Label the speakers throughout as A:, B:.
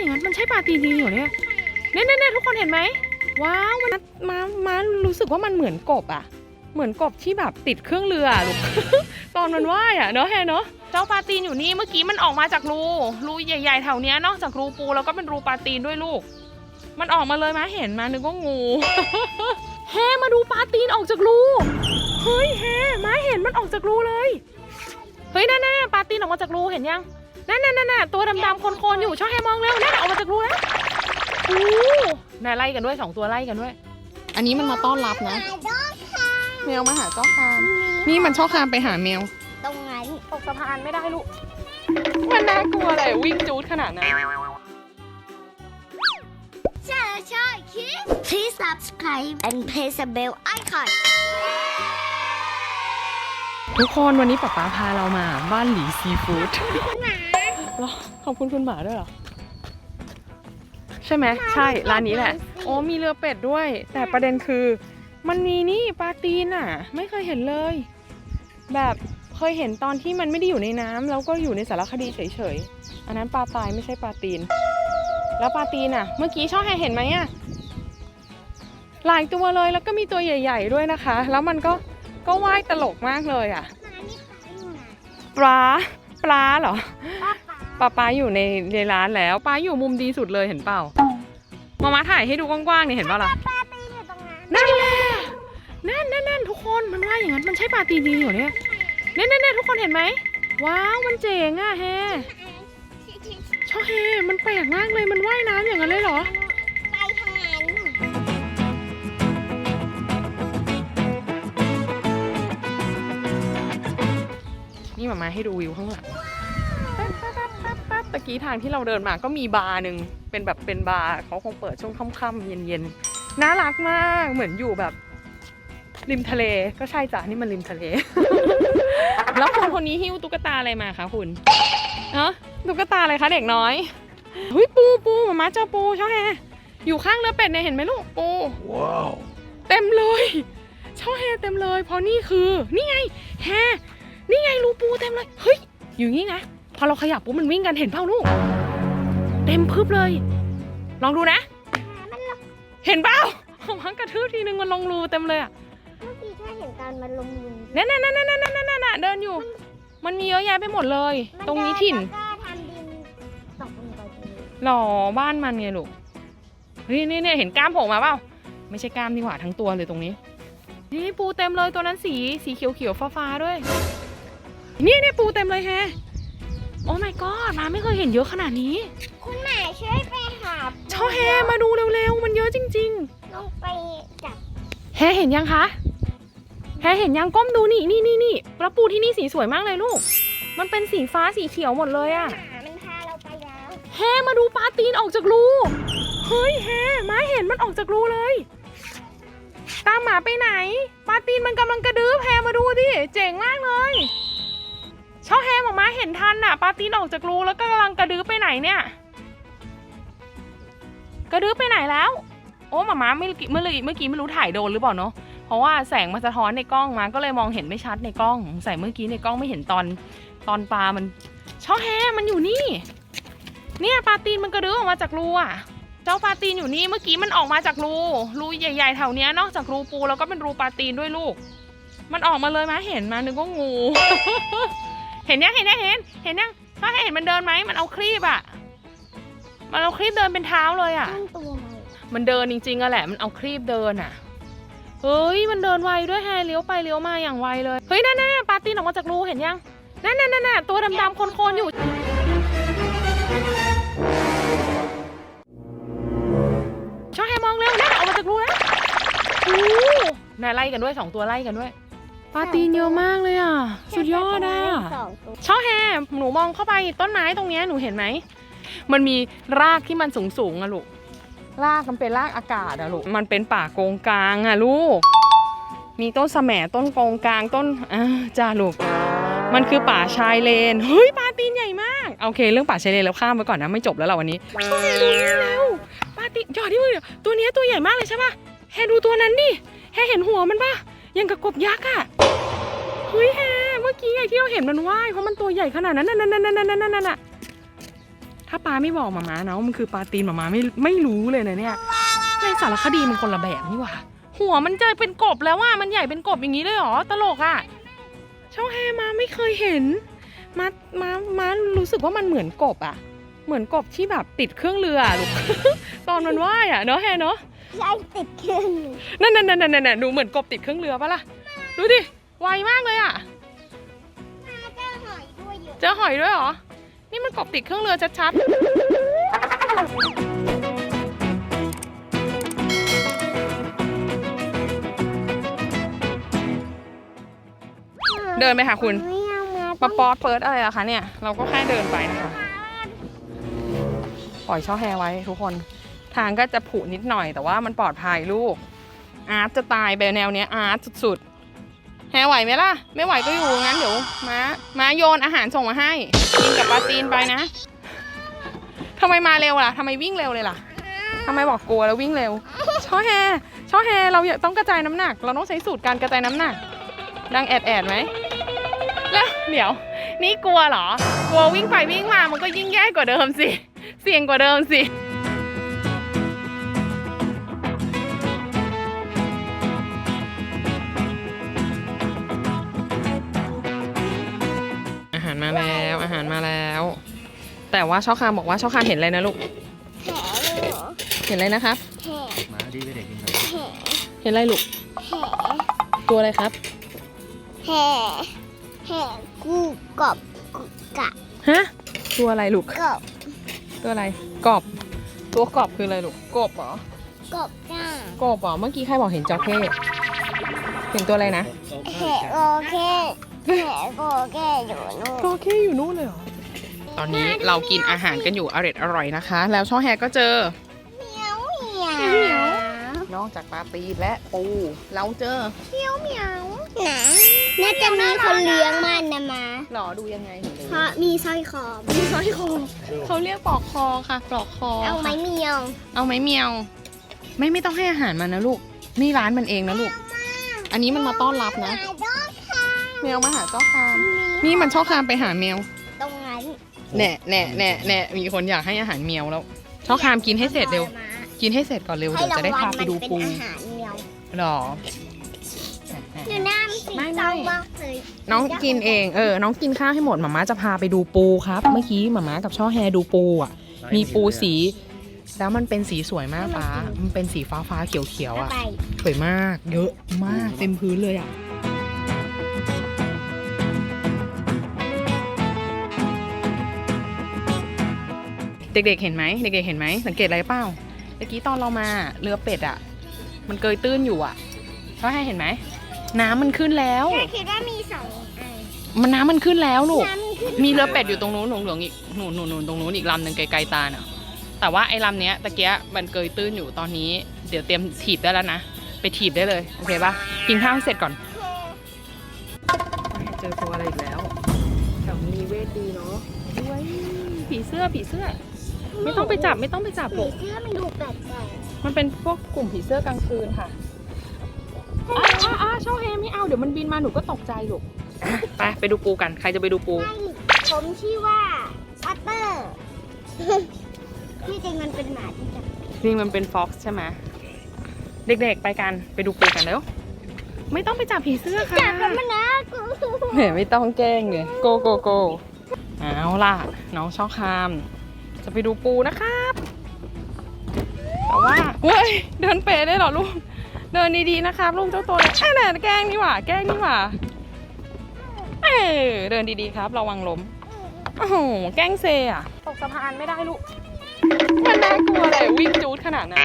A: อย่างนั้นมันใช่ปลาตีนจริงเหรอเนี่ยเนี่ยเนี่ยเน่ทุกคนเห็นไหมว้าวมันมามารู้สึกว่ามันเหมือนกบอะเหมือนกบที่แบบติดเครื่องเรือลูกตอนมันว่ายอะเนาะแฮเนาะเจ้าปลาตีนอยู่นี่เมื่อกี้มันออกมาจากรูรูใหญ่ๆแถวเนี้ยนอกจากรูปูแล้วก็เป็นรูปลาตีนด้วยลูก มันออกมาเลยมาเห็นมานึกว่างูแฮมาดูปลาตีนออกจากรูเฮ้ยแฮมาเห็นมันออกจากรูเลยเฮ้ยนั่นๆปลาตีนออกมาจากรูเห็นยัง นั่นนั่นนั่นน่ะตัวดำๆโคนๆอยู่ช่องให้มองเร็วนั่นน่ะออกมาจากรูแล้วโอ้น่าไล่กันด้วยสองตัวไล่กันด้วย อันนี้มันมาต้อนรับนะ แมวมาหาเจ้าคาม นี่มันชอบคามไปหาแมว
B: ตรงนั้น
A: ตกสะพานไม่ได้ลูก มันน่ากลัวเลยวิ่งจูดขนาดนั้น
B: ใช่ใช่คิด Please subscribe and press the bell icon
A: ทุกคนวันนี้ป๊าป๊าพาเรามาบ้านหลีซีฟู้ด
B: คุณหมา
A: เหรอขอบคุณคุณหมาด้วยเหรอ ใช่ไหมใช่ร้านนี้แหละโอ้มีเรือเป็ดด้วย แต่ประเด็นคือ มันมีนี่ปลาตีนอะ ไม่เคยเห็นเลย แบบเคยเห็นตอนที่มันไม่ได้อยู่ในน้ำแล้วก็อยู่ในสารคดีเฉยๆอันนั้นปลาตายไม่ใช่ปลาตีน แล้วปลาตีนอะ เมื่อกี้ช่อแฮเห็นไหมอะหลายตัวเลยแล้วก็มีตัวใหญ่ ๆด้วยนะคะ แล้วมันก็ ก็ว่ายตลกมากเลยอะ
B: หมานี่ใครอยู่ไหน
A: ปลาปลาเหรอ
B: ป้าป๋า
A: ป้าป้าอยู่ในในร้านแล้วป้าอยู่มุมดีสุดเลยเห็นเปล่ามามาถ่ายให้ดูกว้างๆเนี่ยเห็นเปล่าล่ะ
B: ป้าตีนอยู่ตรงนั้น
A: นั่นแหละนั่นนั่นนั่นทุกคนมันว่าอย่างนั้นมันใช่ปลาตีนจริงเหรอเนี่ยเนี่ยเนี่ยเนี่ยทุกคนเห็นไหมว้าวมันเจ๋งอะแฮชอบแฮมันแปลกมากเลยมันว่ายน้ำอย่างนั้นเลยเหรอ มามาให้ดูวิวข้างหลังปั๊บปั๊บปั๊บปั๊บปั๊บตะกี้ทางที่เราเดินมาก็มีบาร์หนึ่งเป็นแบบเป็นบาร์เขาคงเปิดช่วงค่ำๆเย็นๆน่ารักมากเหมือนอยู่แบบริมทะเลก็ใช่จ้ะนี่มันริมทะเล แล้วคนคนนี้หิ้วตุ๊กตาอะไรมาคะคุณเนาะตุ๊กตาอะไรคะเด็กน้อยเฮ้ยปูปูมามาเจ้าปูช่อแฮอยู่ข้างเรือเป็ดเนี่ยเห็นไหมลูกปู
C: ว้าว
A: เต็มเลยช่อแฮเต็มเลยเพราะนี่คือนี่ไงแฮ นี่ไงรูปูเต็มเลย เฮ้ย อยู่นี่นะ พอเราขยับปุ๊บมันวิ่งกันเห็นเปล่าลูก เต็มพึบเลย ลองดูนะเห็นเปล่ามันกระทืบทีนึงมันลงรูเต็มเลยอะ
B: เมื่อกี้ถ้าเห็นตอนมันลงลุม
A: นั่นนั่นนั่นนั่นนั่นนั่นน่ะเดินอยู่ มันมีเยอะแยะไปหมดเลยตรงนี้ถิ่น
B: แล้วก็ทำดินตกลงไปตรงนี้
A: หล่อบ้านมันเนี่ยลูก เฮ้ยนี่เนี่ยเห็นกล้ามโผล่มาเปล่า ไม่ใช่กล้ามดีกว่าทั้งตัวเลยตรงนี้ นี่ปูเต็มเลยตัวนั้นสีสีเขียวเขียวฟ้าฟ้าๆด้วย นี่เนี่ยปูเต็มเลยแฮโอ้ my god มาไม่เคยเห็นเยอะขนาดนี้
B: คุณหมาช่วยไปหา
A: ช่อแฮมาดูเร็วๆ มันเยอะจริง
B: ลงไปจับ
A: ๆ แฮเห็นยังคะ แฮเห็นยังก้มดูนี่นี่นี่นี่แล้วปูที่นี่สีสวยมากเลยลูก มันเป็นสีฟ้าสีเขียวหมดเลยอะ
B: หมามันพาเราไปแล้ว
A: แฮมาดูปลาตีนออกจากรู เฮ้ยแฮม้าเห็นมันออกจากรูเลย ตามหมาไปไหน ปลาตีนมันกำลังกระดื้อแฮมาดูดิ เจ๋งมากเลย ช่อแฮหมามาเห็นทันน่ะปลาตีนออกจากรูแล้วก็กำลังกระดื้อไปไหนเนี่ย กระดื้อไปไหนแล้ว โอ้หมาม้าไม่เมื่อกี้เมื่อกี้ไม่รู้ถ่ายโดนหรือเปล่าเนาะเพราะว่าแสงมันสะท้อนในกล้องมาก็เลยมองเห็นไม่ชัดในกล้องใส่เมื่อกี้ในกล้องไม่เห็นตอนตอนปลามันช่อแฮมันอยู่นี่ เนี่ยปลาตีนมันกระดื้อออกมาจากรูอะ เจ้าปลาตีนอยู่นี่เมื่อกี้มันออกมาจากรูรูใหญ่ๆแถวเนี้ยนอกจากรูปูแล้วก็เป็นรูปลาตีนด้วยลูก มันออกมาเลยมาเห็นมานึกว่างู เห็นยังเห็นยังเห็น เห็นยังถ้าเห็นมันเดินไหมมันเอาครีบอะ มันเอาครีบเดินเป็นเท้าเลยอะ
B: ตั้งตัวมา
A: มันเดินจริงๆอะแหละ มันเอาครีบเดินอะ เฮ้ย มันเดินไวด้วยแฮเลี้ยวไปเลี้ยวมาอย่างไวเลย เฮ้ย นั่นน่ะปลาตีนออกมาจากรูเห็นยัง นั่นนั่นนั่นน่ะตัวดำๆโคนๆอยู่ช่อแฮมองเร็วนั่นออกมาจากรูแล้วโอ้น่าไล่กันด้วยสองตัวไล่กันด้วย ปลาตีนเยอะมากเลยอะ สุดยอดอะ
B: สองตัว
A: ช่อแฮมหนูมองเข้าไปต้นไม้ตรงเนี้ยหนูเห็นไหม มันมีรากที่มันสูงสูงๆอะลูก รากมันเป็นรากอากาศอะลูก มันเป็นป่าโกงกลางอะลูก มีต้นสะแหมต้นโกงกลางต้นอ่าจ้าลูก มันคือป่าชายเลน เฮ้ยปลาตีนใหญ่มาก โอเค เรื่องป่าชายเลนเราข้ามไปก่อนนะไม่จบแล้วเราวันนี้ช่อแฮดูนี่เร็วปลาตีนหยอดที่มือเดี๋ยวตัวเนี้ยตัวใหญ่มากเลยใช่ปะแฮดูตัวนั้นดิ แฮเห็นหัวมันปะยังกับกบยักษ์อะ เฮ้ยแฮเมื่อกี้ไงที่เราเห็นมันว่ายเพราะมันตัวใหญ่ขนาดนั้นนั่นนั่นนั่นนั่นนั่นนั่นน่ะถ้าปาไม่บอกหมาม้านะว่ามันคือปลาตีนหมาม้าไม่ไม่รู้เลยนะเนี่ยในสารคดีมันคนละแบบนี่หว่าหัวมันจะเป็นกบแล้วว่ามันใหญ่เป็นกบอย่างนี้เลยเหรอตลกอะ่ะช่องแฮมาไม่เคยเห็นมามามารู้สึกว่ามันเหมือนกบอะ่ะ เหมือนกบที่แบบติดเครื่องเรืออะลูกตอนมันว่ายอะ่ะเนาะแฮเนาะ
B: ใช่ติดเครื่องหนึ่ง
A: นั่นนั่นนั่นนั่นนั่นดูเหมือนกบติดเครื่องเรือปะล่ะดูดิ ไวมากเลยอะ่ะ
B: เจ้าหอยด้วยเยอะ
A: เจอหอยด้วยเหรอ นี่มันกบติดเครื่องเรือชัดๆ เดินไปค่ะคุณ
B: ไม่เอามา
A: มาป๊อดเฟิร์สอะไรอะคะเนี่ย เราก็แค่เดินไปนะคะ ปล่อยช่อแฮไว้ทุกคน ทางก็จะผุนิดหน่อยแต่ว่ามันปลอดภัยลูก อาร์ตจะตายไปแนวเนี้ยอาร์ตสุดๆ แฮไหวไหมล่ะ ไม่ไหวก็อยู่งั้นเดี๋ยวม้าม้าโยนอาหารส่งมาให้ กินกับปลาตีนไปนะทำไมมาเร็วล่ะทำไมวิ่งเร็วเลยล่ะทำไมบอกกลัวแล้ววิ่งเร็วช่อแฮช่อแฮเราต้องกระจายน้ำหนัก เราต้องใช้สูตรการกระจายน้ำหนัก ดังแอดแอดไหมแล้วเดี๋ยว นี่กลัวเหรอ กลัววิ่งไปวิ่งมามันก็ยิ่งแย่กว่าเดิมสิ เสี่ยงกว่าเดิมสิ แต่ว่าช่อคามบอกว่าช่อคามเห็นอะไรนะลูก
B: แผลเลยเหรอ
A: เห็นอะไรนะครับ
B: แผล
C: หมาดีไปเด็กกินเลย
B: แผล
A: เห็นอะไรลูก
B: แผล
A: ตัวอะไรครับ
B: แผลแผลกูกบกูกะ
A: ฮะ ตัวอะไรลูก
B: กบ
A: ตัวอะไร กบ ตัวกบคืออะไรลูก กบเหรอ
B: กบจ้าก
A: บเหรอ เมื่อกี้ใครบอกเห็นจระเข้เห็นตัวอะไรนะ
B: แผลโอเคแผลโอเคอยู่นู่น
A: จระเข้อยู่นู่นเลยเหรอ ตอนนี้เรากินอาหารกันอยู่อร่อยอร่อยนะคะ แล้วช่อแฮก็เจอ
B: เหมียวเหมียว
A: เหมียวนอกจากปลาตีนและปูเราเจอ
B: เหมียวเหมียวหนาน่าจะมีคนเลี้ยงมันนะมา
A: หรอดูยังไงถึงรู้
B: เพราะมีสร้อยคอมีสร้อยคอ
A: เขาเรียกปลอกคอค่ะปลอกคอ
B: เอาไหมเหมียว
A: เอาไหมเมียว ไม่ไม่ต้องให้อาหารมันนะลูกนี่ร้านมันเองนะลูก อันนี้มันมาต้อนรับนะ
B: หาดอกค่ะ
A: แมวมาหาเจ้าคามนี่มันชอบคามไปหาแมว
B: ตรงนั้น
A: แน่แน่แน่แน่มีคนอยากให้อาหารแมวแล้วชอบคามกินให้เสร็จเร็ว กินให้เสร็จก่อนเร็ว
B: ให้
A: เดี๋ยว
B: รา
A: จะ
B: ง
A: ได้
B: วัล
A: พาไป
B: มัน
A: ดู
B: เป็น
A: ปู
B: อาหารเหมียว
A: หรอ
B: ดูน้ำสี
A: ไม่ไม่
B: เศร้ามากเลย
A: น้องกินเองเออ น้องกินข้าวให้หมดหมาม่าจะพาไปดูปูครับ เมื่อกี้หมาม่ากับช่อแฮดูปูอะ มีปูสี แล้วมันเป็นสีสวยมากป้ามันเป็นสีฟ้าฟ้าๆเขียวเขียวๆอะ
B: ไป
A: สวยมาก เยอะมากเต็มพื้นเลยอะ เด็กๆเห็นไหมเด็กๆเห็นไหมสังเกตอะไรเปล่าเมื่อกี้ตอนเรามาเรือเป็ดอะ มันเกยตื้นอยู่อะเพราะให้เห็นไหมน้ำมันขึ้นแล้ว
B: แค่คิดว่ามีสองอัน
A: มันน้ำมันขึ้นแล้วลูก
B: น้ำขึ้น
A: มีเรือเป็ดอยู่ตรงนู้นหลวงๆอีกหนูนหนูนตรงนู้นอีกลำหนึ่งไกลๆตาเน่ะแต่ว่าไอ้ลำเนี้ยตะเกียมันเกยตื้นอยู่ตอนนี้ เดี๋ยวเตรียมถีบได้แล้วนะ ไปถีบได้เลย โอเคปะกินข้าวให้เสร็จก่อนเจอตัวอะไรอีกแล้วแถวนี้เวทดีเนาะด้วยผีเสื้อผีเสื้อ ไม่ต้องไปจับไม่ต้องไปจับ
B: ผี
A: ลูก
B: เสื้อมันดูแปลก
A: มันเป็นพวกกลุ่มผีเสื้อกลางคืนค่ะอ้าอ้าอ้าช่องแฮไม่เอาเดี๋ยวมันบินมาหนูก็ตกใจลูกไปไปดูปูกันใครจะไปดูปู
B: ๆไม่ผมชื่อว่าปัตเตอร์ที่จริงมันเป็นหมาที่จับ
A: นี่มันเป็นฟ็อกซ์ใช่ไหมเด็กๆไปกันไปดูปูกันแล้วไม่ต้องไปจับผีเสื้อค่ะ
B: จับแล้วมันนะกู
A: แหมไม่ต้องแกล้งเลยโกโกโกเอาล่ะ น้องชอบคาม จะไปดูปูนะครับ แต่ว่าเฮ้ยเดินเป๋ได้เหรอลูก เดินดีๆนะครับลูกเจ้าตัวเล็กอะเนี่ยแกล้งนี่หว่า แกล้งนี่หว่า เออเดินดีๆครับ ระวังล้มโอ้โหแกล้งเซอะตกสะพานไม่ได้ลูก มันน่ากลัวเลยวิ่งจูดขนาดนั้น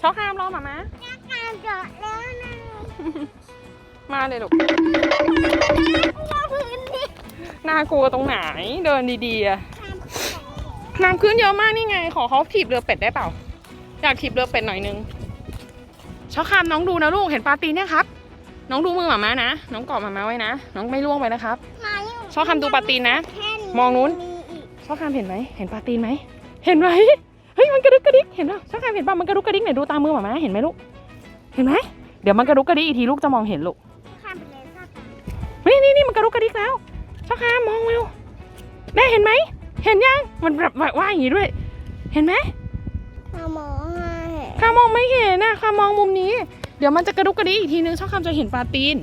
A: ชอบคามรอมามา
B: การเจาะแล้วนะ
A: มาเลยลูก
B: ว่าพื้นที่
A: น่ากลัวตรงไหน เดินดีๆอะ น้ำขึ้นเยอะมากนี่ไง ขอเขาถีบเรือเป็ดได้เปล่า อยากถีบเรือเป็ดหน่อยนึงชอบคามน้องดูนะลูกเห็นปลาตีนเนี่ยครับ น้องดูมือหมาม้านะ น้องเกาะหมาม้าไว้นะ น้องไม่ล่วงไปนะครับ
B: มายู่
A: ชอบคำดูปลาตีนนะ
B: แค่
A: มองนู้น
B: มีอีก
A: ชอบคามเห็นไหมเห็นปลาตีนไหม เห็นไหมเฮ้ยมันกระดุกกระดิกเห็นป่ะชอบคามเห็นป่ะมันกระดุกกระดิกไหนดูตามมือหมาม้าเห็นไหมลูก เห็นไหมเดี๋ยวมันกระดุกกระดิกอีกทีลูกจะมองเห็นลูก
B: ข้ามไปเลยครับ
A: นี่นี่นี่มันกระดุกกระดิกแล้วช่อคามมองเร็วแม่เห็นไหม เห็นยัง มันแบบว่ายอย่างนี้ด้วย เห็นไหม
B: ข้ามองให้
A: ข้ามองไม่เห็นนะข้ามองมุมนี้ เดี๋ยวมันจะกระดุกกระดิกอีกทีนึงช่องคำจะเห็นปลาตีน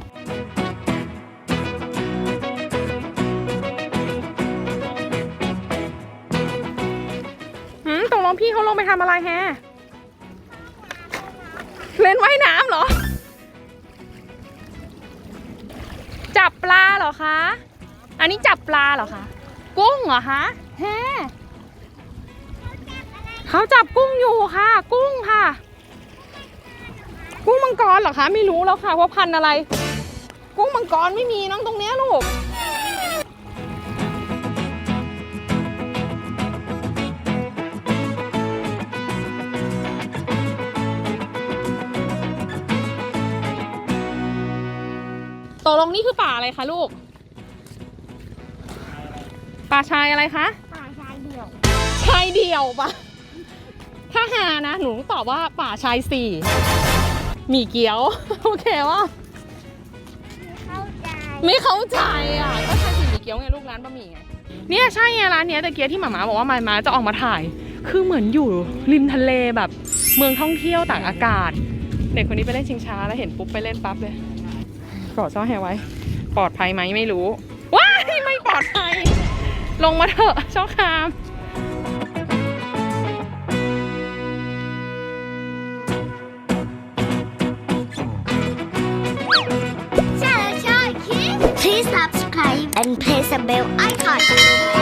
A: หืมตกลงพี่เขาลงไปทำอะไรแฮะ เล่นว่ายน้ำเหรอ จับปลาเหรอคะ อันนี้จับปลาเหรอคะ กุ้งเหรอคะ แฮเขาจับกุ้งอยู่ค่ะ กุ้งค่ะ กุ้งมังกรเหรอคะ ไม่รู้แล้วค่ะว่าพันธุ์อะไร กุ้งมังกรไม่มีน้องตรงเนี้ยลูกตกลงนี่คือป่าอะไรคะลูก ป่าชายอะไรคะ
B: ชายเดี่ยว
A: ปะถ้าหานะ หนูต้องตอบว่าป่าชายสี่หมี่เกี๊ยว โอเควะ
B: เข้าใจ
A: ไม่เข้าใจอะ ก็ชายสี่หมี่เกี๊ยวไงลูกร้านบะหมี่ไง เนี่ยใช่ไงร้านเนี้ยตะเกียที่หมาม้าบอกว่ามามาจะออกมาถ่าย คือเหมือนอยู่ริมทะเลแบบ เมืองท่องเที่ยวต่างอากาศ เด็กคนนี้ไปเล่นชิงช้าแล้วเห็นปุ๊บไปเล่นปั๊บเลยกอดซ่อแฮไว้ ปลอดภัยไหมไม่รู้ ว้ายไม่ปลอดภัย ลงมาเถอะช่องคาม
B: ใช่